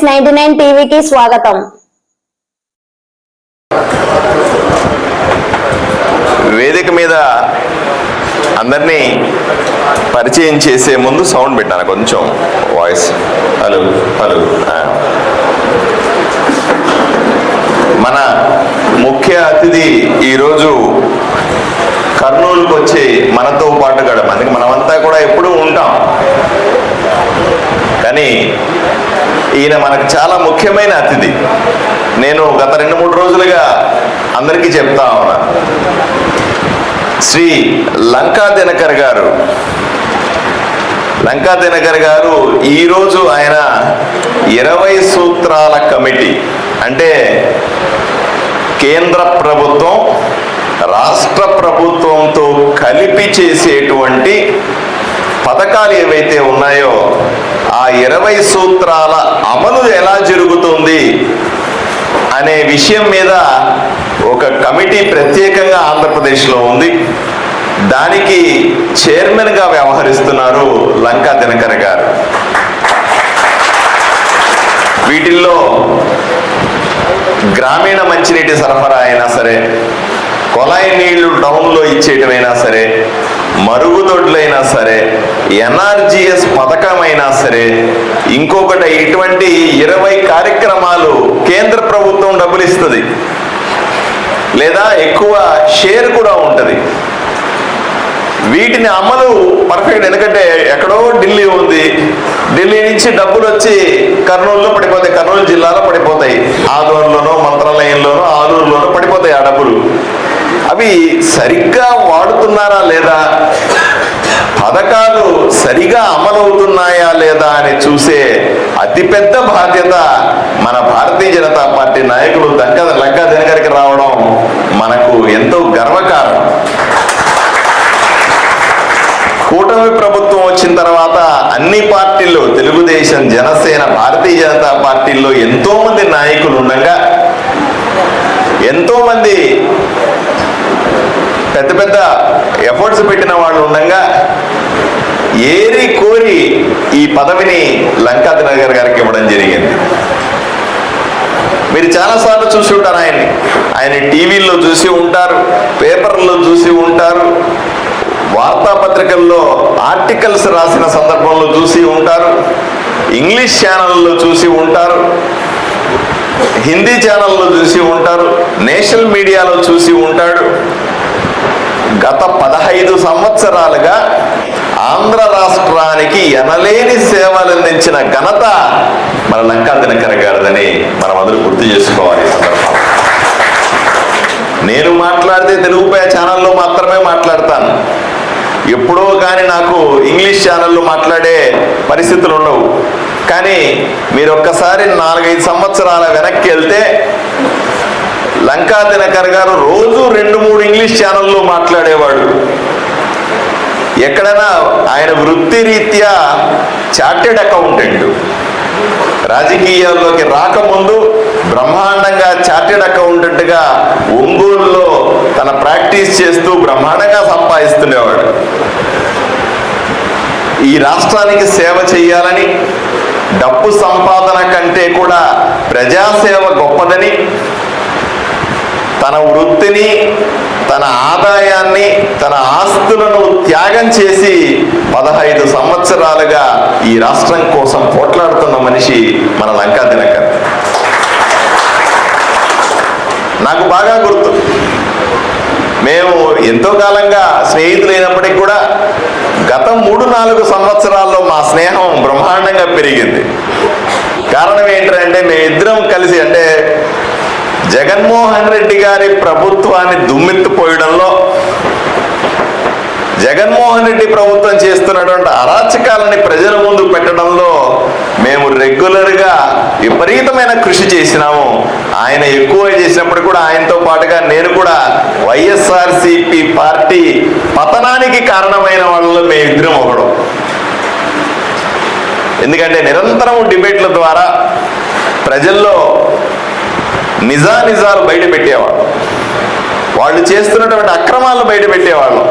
Yes ninety nine టీవీకి స్వాగతం. వేదిక మీద అందరినీ పరిచయం చేసే ముందు సౌండ్ పెట్టాను కొంచెం వాయిస్. Hello hello. మన ముఖ్య అతిథి ఈరోజు కర్నూలుకు వచ్చి మనతో పాటు గడప. అందుకే మనమంతా కూడా ఎప్పుడూ ఉంటాం. కానీ ఈయన మనకు చాలా ముఖ్యమైన అతిథి. నేను గత రెండు మూడు రోజులుగా అందరికీ చెప్తా ఉన్నా. శ్రీ లంకా దినకర్ గారు. లంకా దినకర్ గారు ఈరోజు ఆయన ఇరవై సూత్రాల కమిటీ. అంటే కేంద్ర ప్రభుత్వం రాష్ట్ర ప్రభుత్వంతో కలిపి చేసేటువంటి పథకాలు ఏవైతే ఉన్నాయో ఆ ఇరవై సూత్రాల అమలు ఎలా జరుగుతుంది అనే విషయం మీద ఒక కమిటీ ప్రత్యేకంగా ఆంధ్రప్రదేశ్లో ఉంది. దానికి చైర్మన్గా వ్యవహరిస్తున్నారు లంకా దినకర్ గారు. వీటిల్లో గ్రామీణ మంచినీటి సరఫరా అయినా సరే కొలాయి నీళ్ళు టౌన్లో ఇచ్చేయటమైనా సరే మరుగుదొడ్లైనా సరే ఎన్ఆర్జిఎస్ పథకమైనా సరే ఇంకొకటి ఇటువంటి ఇరవై కార్యక్రమాలు కేంద్ర ప్రభుత్వం డబ్బులు ఇస్తుంది లేదా ఎక్కువ షేర్ కూడా ఉంటుంది. వీటిని అమలు పర్ఫెక్ట్ ఎందుకంటే ఎక్కడో ఢిల్లీ ఉంది. ఢిల్లీ నుంచి డబ్బులు వచ్చి కర్నూలులో పడిపోతాయి కర్నూలు జిల్లాలో పడిపోతాయి. ఆదోన్లోనో మంత్రాలయంలోనో ఆలూరులోనో పడిపోతాయి ఆ డబ్బులు. అవి సరిగ్గా వాడుతున్నారా లేదా? పథకాలు సరిగా అమలవుతున్నాయా లేదా అని చూసే అతిపెద్ద బాధ్యత మన భారతీయ జనతా పార్టీ నాయకులు దంక లంకా దినకరికి రావడం మనకు ఎంతో గర్వకారణం. కూటమి ప్రభుత్వం వచ్చిన తర్వాత అన్ని పార్టీల్లో తెలుగుదేశం జనసేన భారతీయ జనతా పార్టీల్లో ఎంతో మంది నాయకులు ఉండగా ఎంతో మంది పెద్ద పెద్ద ఎఫర్ట్స్ పెట్టిన వాళ్ళు ఉండగా ఏరి కోరి ఈ పదవిని లంకా దినగర్ గారికి ఇవ్వడం జరిగింది. మీరు చాలాసార్లు చూసి ఉంటారు ఆయన్ని. ఆయన టీవీల్లో చూసి ఉంటారు పేపర్లో చూసి ఉంటారు వార్తాపత్రికల్లో ఆర్టికల్స్ రాసిన సందర్భంలో చూసి ఉంటారు ఇంగ్లీష్ ఛానల్లో చూసి ఉంటారు హిందీ ఛానల్లో చూసి ఉంటారు నేషనల్ మీడియాలో చూసి ఉంటాడు. గత పదహైదు సంవత్సరాలుగా ఆంధ్ర రాష్ట్రానికి ఎనలేని సేవలు అందించిన ఘనత మన లంకా దినకర గారిదని మనం అందరూ గుర్తు చేసుకోవాలి నేను మాట్లాడితే తెలుగుపై ఛానల్లో మాత్రమే మాట్లాడతాను. ఎప్పుడో కానీ నాకు ఇంగ్లీష్ ఛానల్లో మాట్లాడే పరిస్థితులు ఉండవు. కానీ మీరు ఒక్కసారి నాలుగైదు సంవత్సరాల వెనక్కి వెళ్తే లంకా దినకర్ గారు రోజు రెండు మూడు ఇంగ్లీష్ ఛానల్లో మాట్లాడేవాడు. ఎక్కడైనా ఆయన వృత్తిరీత్యా చార్టెడ్ అకౌంటెంట్. రాజకీయాల్లోకి రాకముందు బ్రహ్మాండంగా చార్టెడ్ అకౌంటెంట్గా ఒంగోలులో తన ప్రాక్టీస్ చేస్తూ బ్రహ్మాండంగా సంపాదిస్తుండేవాడు. ఈ రాష్ట్రానికి సేవ చేయాలని డబ్బు సంపాదన కంటే కూడా ప్రజాసేవ గొప్పదని తన వృత్తిని తన ఆదాయాన్ని తన ఆస్తులను త్యాగం చేసి పదహైదు సంవత్సరాలుగా ఈ రాష్ట్రం కోసం పోట్లాడుతున్న మనిషి మన లంకా దినకర్. నాకు బాగా గుర్తు. మేము ఎంతో కాలంగా స్నేహితులైనప్పటికీ కూడా గత మూడు నాలుగు సంవత్సరాల్లో మా స్నేహం బ్రహ్మాండంగా పెరిగింది. కారణం ఏంటంటే మేమిద్దరం కలిసి అంటే జగన్మోహన్ రెడ్డి గారి ప్రభుత్వాన్ని దుమ్మెత్తిపోయడంలో జగన్మోహన్ రెడ్డి ప్రభుత్వం చేస్తున్నటువంటి అరాచకాలని ప్రజల ముందు పెట్టడంలో మేము రెగ్యులర్గా విపరీతమైన కృషి చేసినాము. ఆయన ఎక్కువ చేసినప్పుడు కూడా ఆయనతో పాటుగా నేను కూడా వైఎస్ఆర్సిపి పార్టీ పతనానికి కారణమైన వాళ్ళలో మేమిద్దరం ఒకడు. ఎందుకంటే నిరంతరం డిబేట్ల ద్వారా ప్రజల్లో నిజానిజాలు బయట పెట్టేవాడు వాళ్ళు చేస్తున్నటువంటి అక్రమాలను బయట పెట్టేవాళ్ళం.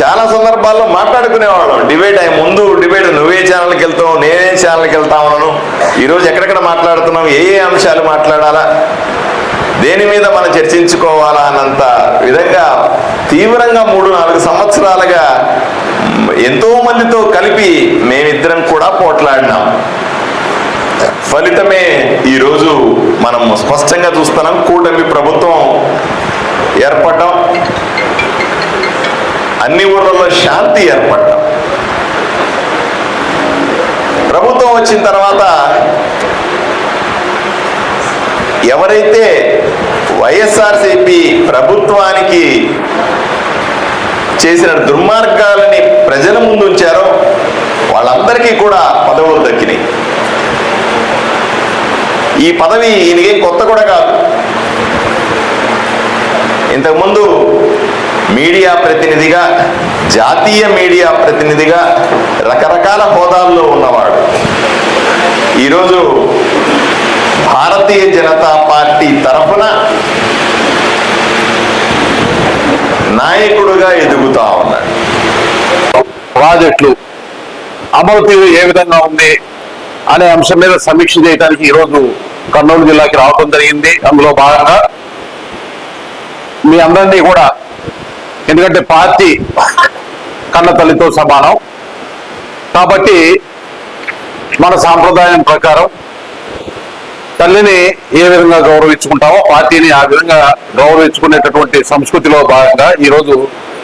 చాలా సందర్భాల్లో మాట్లాడుకునేవాళ్ళం. డిబేట్ అయ్యి ముందు డిబేట్ నువ్వే ఛానల్కి వెళ్తావు నేనే ఛానల్కి వెళ్తా ఉన్నాను. ఈరోజు ఎక్కడెక్కడ మాట్లాడుతున్నాం ఏ ఏ అంశాలు మాట్లాడాలా? దేని మీద మనం చర్చించుకోవాలా అన్నంత విధంగా తీవ్రంగా మూడు నాలుగు సంవత్సరాలుగా ఎంతో మందితో కలిపి మేమిద్దరం కూడా పోట్లాడినాం. ఫలితమే ఈరోజు మనం స్పష్టంగా చూస్తున్నాం. కూటమి ప్రభుత్వం ఏర్పడటం అన్ని ఊర్లలో శాంతి ఏర్పడటం ప్రభుత్వం వచ్చిన తర్వాత ఎవరైతే వైఎస్ఆర్సిపి ప్రభుత్వానికి చేసిన దుర్మార్గాలని ప్రజల ముందు ఉంచారో వాళ్ళందరికీ కూడా పదవులు దక్కినాయి. ఈ పదవి ఈయనకేం కొత్త కూడా కాదు. ఇంతకుముందు మీడియా ప్రతినిధిగా జాతీయ మీడియా ప్రతినిధిగా రకరకాల హోదాల్లో ఉన్నవాడు. ఈరోజు భారతీయ జనతా పార్టీ తరఫున నాయకుడుగా ఎదుగుతా ఉన్నాడు. ప్రాజెక్టులు అమలు తీరు ఏ విధంగా ఉంది అనే అంశం మీద సమీక్ష చేయడానికి ఈరోజు కర్నూలు జిల్లాకి రావడం జరిగింది. అందులో భాగంగా మీ అందరినీ కూడా ఎందుకంటే పార్టీ కన్న తల్లితో సమానం. కాబట్టి మన సాంప్రదాయం ప్రకారం తల్లిని ఏ విధంగా గౌరవించుకుంటామో పార్టీని ఆ విధంగా గౌరవించుకునేటటువంటి సంస్కృతిలో భాగంగా ఈరోజు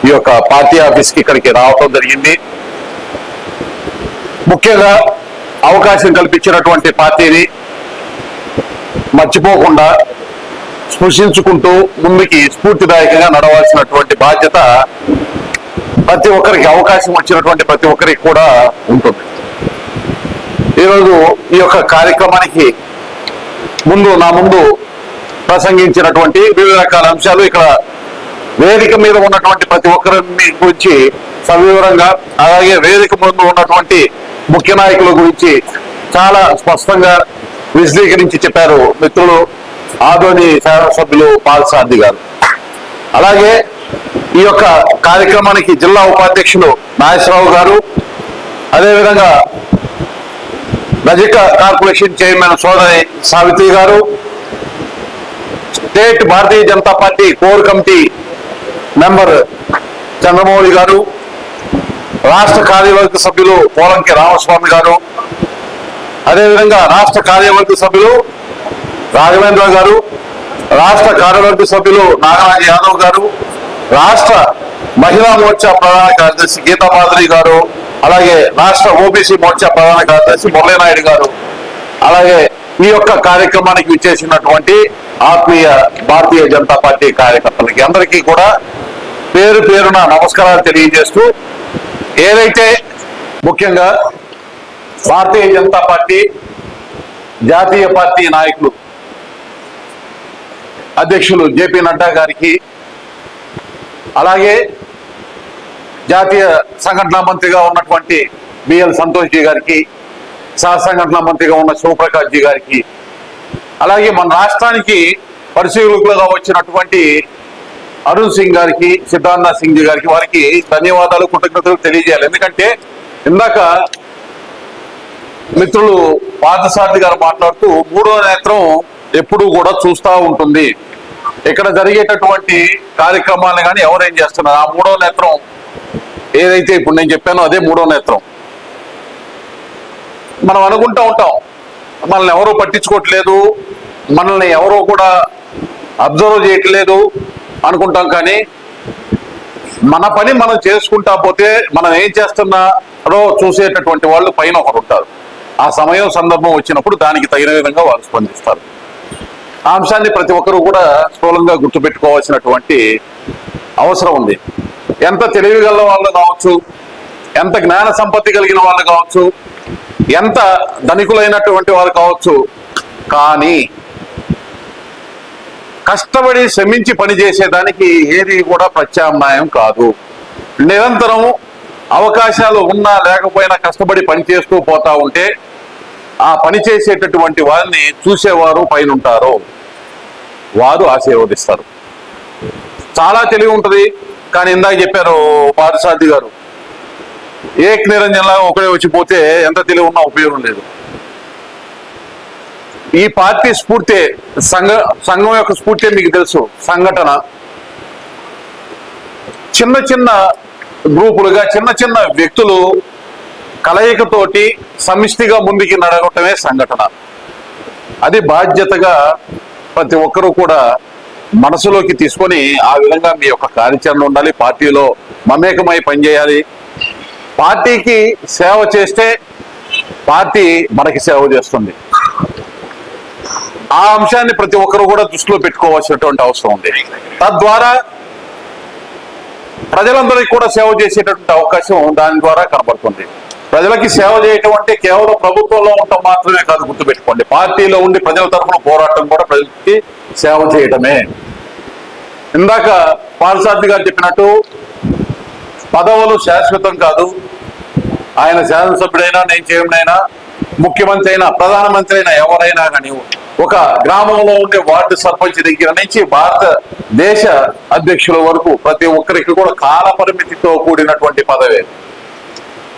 ఈ యొక్క పార్టీ ఆఫీస్కి ఇక్కడికి రావటం జరిగింది. ముఖ్యంగా అవకాశం కల్పించినటువంటి పార్టీని మర్చిపోకుండా స్పృశించుకుంటూ ముందుకి స్ఫూర్తిదాయకంగా నడవాల్సినటువంటి బాధ్యత ప్రతి ఒక్కరికి అవకాశం వచ్చినటువంటి ప్రతి ఒక్కరికి కూడా ఉంటుంది. ఈరోజు ఈ యొక్క కార్యక్రమానికి ముందు నా ముందు ప్రసంగించినటువంటి వివిధ రకాల అంశాలు ఇక్కడ వేదిక మీద ఉన్నటువంటి ప్రతి ఒక్కరిని గురించి సవివరంగా అలాగే వేదిక ముందు ఉన్నటువంటి ముఖ్య నాయకుల గురించి చాలా స్పష్టంగా విశదీకరించి చెప్పారు మిత్రులు ఆదోని శాసనసభ్యులు పాల్సారథి గారు. అలాగే ఈ యొక్క కార్యక్రమానికి జిల్లా ఉపాధ్యక్షులు నాగేశ్వరరావు గారు అదేవిధంగా రజిక కార్పొరేషన్ చైర్మన్ సోదరి Savitri garu state Bharatiya Janata Party core committee member Chandramouli garu రాష్ట్ర కార్యవర్గ సభ్యులు పోలంకి రామస్వామి గారు అదేవిధంగా రాష్ట్ర కార్యవర్గ సభ్యులు రాఘవేంద్ర గారు రాష్ట్ర కార్యవర్గ సభ్యులు నాగరాజ్ యాదవ్ గారు రాష్ట్ర మహిళా మోర్చా ప్రధాన కార్యదర్శి గీతామాధురి గారు అలాగే రాష్ట్ర ఓబీసీ మోర్చా ప్రధాన కార్యదర్శి మురళీనాయుడు గారు. అలాగే ఈ యొక్క కార్యక్రమానికి విచ్చేసినటువంటి ఆత్మీయ భారతీయ జనతా పార్టీ కార్యకర్తలకి అందరికీ కూడా పేరు పేరున నమస్కారాలు తెలియజేస్తూ ఏదైతే ముఖ్యంగా భారతీయ జనతా పార్టీ జాతీయ పార్టీ నాయకులు అధ్యక్షులు జేపీ నడ్డా గారికి అలాగే జాతీయ సంఘటనా మంత్రిగా ఉన్నటువంటి బిఎల్ సంతోష్ జీ గారికి సహ సంఘటనా మంత్రిగా ఉన్న శివప్రకాష్ జీ గారికి అలాగే మన రాష్ట్రానికి పరిశీలకులుగా వచ్చినటువంటి అరుణ్ సింగ్ గారికి సిద్ధార్థనాథ్ సింగ్ జీ గారికి వారికి ధన్యవాదాలు కృతజ్ఞతలు తెలియజేయాలి. ఎందుకంటే ఇందాక మిత్రులు పార్థసారథి గారు మాట్లాడుతూ మూడో నేత్రం ఎప్పుడూ కూడా చూస్తూ ఉంటుంది. ఇక్కడ జరిగేటటువంటి కార్యక్రమాలను కానీ ఎవరేం చేస్తున్నారు? ఆ మూడో నేత్రం ఏదైతే ఇప్పుడు నేను చెప్పానో అదే మూడో నేత్రం. మనం అనుకుంటూ ఉంటాం మనల్ని ఎవరూ పట్టించుకోవట్లేదు మనల్ని ఎవరో కూడా అబ్జర్వ్ చేయట్లేదు అనుకుంటాం కానీ మన పని మనం చేసుకుంటా పోతే మనం ఏం చేస్తున్నారో చూసేటటువంటి వాళ్ళు పైన ఒకరు ఉంటారు. ఆ సమయం సందర్భం వచ్చినప్పుడు దానికి తగిన విధంగా వారు స్పందిస్తారు. ఆ అంశాన్ని ప్రతి ఒక్కరూ కూడా స్థూలంగా గుర్తుపెట్టుకోవాల్సినటువంటి అవసరం ఉంది. ఎంత తెలివి గల వాళ్ళు కావచ్చు ఎంత జ్ఞాన సంపత్తి కలిగిన వాళ్ళు కావచ్చు ఎంత ధనికులైనటువంటి వారు కావచ్చు కానీ కష్టపడి శ్రమించి పనిచేసేదానికి ఏది కూడా ప్రత్యామ్నాయం కాదు. నిరంతరం అవకాశాలు ఉన్నా లేకపోయినా కష్టపడి పని చేస్తూ పోతా ఉంటే ఆ పని చేసేటటువంటి వారిని చూసేవారు పైన ఉంటారు వారు ఆశీర్వదిస్తారు. చాలా తెలివి ఉంటుంది. కానీ ఇందాక చెప్పారు పారిసారథి గారు. ఏక్ నిరంజన్లా ఒకడే వచ్చిపోతే ఎంత తెలివి ఉన్నా ఉపయోగం లేదు. ఈ పార్టీ స్ఫూర్తి సంఘ సంఘం యొక్క స్ఫూర్తి మీకు తెలుసు. సంఘటన. చిన్న చిన్న గ్రూపులుగా చిన్న చిన్న వ్యక్తులు కలయికతోటి సమిష్టిగా ముందుకి నడవటమే సంఘటన. అది బాధ్యతగా ప్రతి ఒక్కరూ కూడా మనసులోకి తీసుకొని ఆ విధంగా మీ యొక్క కార్యాచరణ ఉండాలి పార్టీలో మమేకమై పనిచేయాలి. పార్టీకి సేవ చేస్తే పార్టీ మనకి సేవ చేస్తుంది. ఆ అంశాన్ని ప్రతి ఒక్కరు కూడా దృష్టిలో పెట్టుకోవాల్సినటువంటి అవసరం ఉంది. తద్వారా ప్రజలందరికీ కూడా సేవ చేసేటటువంటి అవకాశం దాని ద్వారా కనబడుతుంది. ప్రజలకి సేవ చేయటం అంటే కేవలం ప్రభుత్వంలో ఉండటం మాత్రమే కాదు గుర్తుపెట్టుకోండి. పార్టీలో ఉండి ప్రజల తరఫున పోరాటం కూడా ప్రజలకి సేవ చేయటమే. ఇందాక పాలసారథి గారు చెప్పినట్టు పదవులు శాశ్వతం కాదు. ఆయన శాసనసభ్యుడైనా నేను చేయమైనా ముఖ్యమంత్రి అయినా ప్రధానమంత్రి అయినా ఎవరైనా కానీ ఒక గ్రామంలో ఉండే వార్డు సర్పంచ్ దగ్గర నుంచి భారత దేశ అధ్యక్షుల వరకు ప్రతి ఒక్కరికి కూడా కాల పరిమితితో కూడినటువంటి పదవి.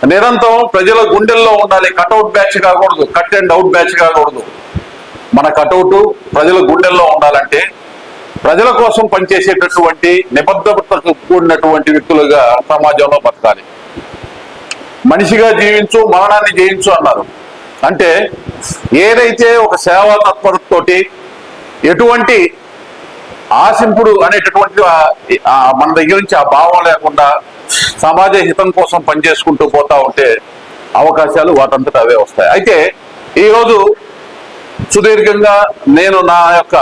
నిరంతరం ప్రజల గుండెల్లో ఉండాలి. కట్అవుట్ బ్యాచ్ కాకూడదు. కట్ అండ్ అవుట్ బ్యాచ్ కాకూడదు. మన కటౌట్ ప్రజల గుండెల్లో ఉండాలంటే ప్రజల కోసం పనిచేసేటటువంటి నిబద్ధతకు కూడినటువంటి వ్యక్తులుగా సమాజంలో బతకాలి. మనిషిగా జీవించు మరణాన్ని జయించు అన్నారు. అంటే ఏదైతే ఒక సేవా తత్పరతోటి ఎటువంటి ఆశింపుడు అనేటటువంటి మన దగ్గర నుంచి ఆ భావం లేకుండా సమాజ హితం కోసం పనిచేసుకుంటూ పోతా ఉంటే అవకాశాలు వాటంతట అవే వస్తాయి. అయితే ఈరోజు సుదీర్ఘంగా నేను నా యొక్క